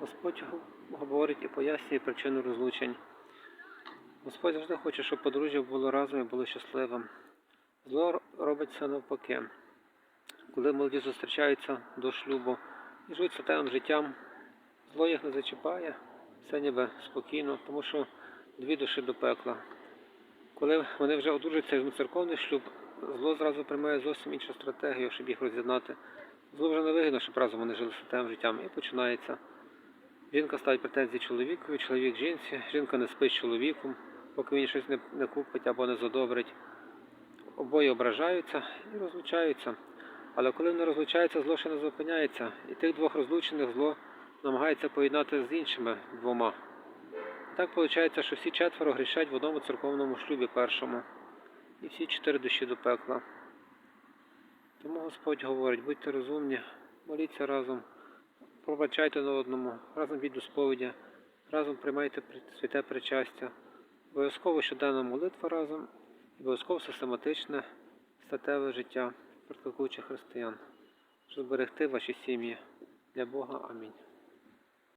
Господь говорить і пояснює причину розлучень. Господь завжди хоче, щоб подружжя було разом і було щасливим. Зло р- робить все навпаки. Коли молоді зустрічаються до шлюбу і живуть святим життям, зло їх не зачіпає, все ніби спокійно, тому що дві душі до пекла. Коли вони вже одружаться на церковний шлюб, зло зразу приймає зовсім іншу стратегію, щоб їх роз'єднати. Зло вже не вигідно, щоб разом вони жили святим життям. І починається. Жінка ставить претензії чоловікові, чоловік жінці, жінка не спить з чоловіком, поки він щось не, не купить або не задобрить. Обоє ображаються і розлучаються. Але коли вони розлучаються, зло ще не зупиняється. І тих двох розлучених зло намагається поєднати з іншими двома. Так виходить, що всі четверо грішать в одному церковному шлюбі першому. І всі чотири душі до пекла. Тому Господь говорить, будьте розумні, моліться разом, пробачайте на одному, разом від до сповіді, разом приймайте святе причастя. Обов'язково щоденна молитва разом, і обов'язково систематичне статеве життя практикуючих християн, щоб зберегти ваші сім'ї. Для Бога. Амінь.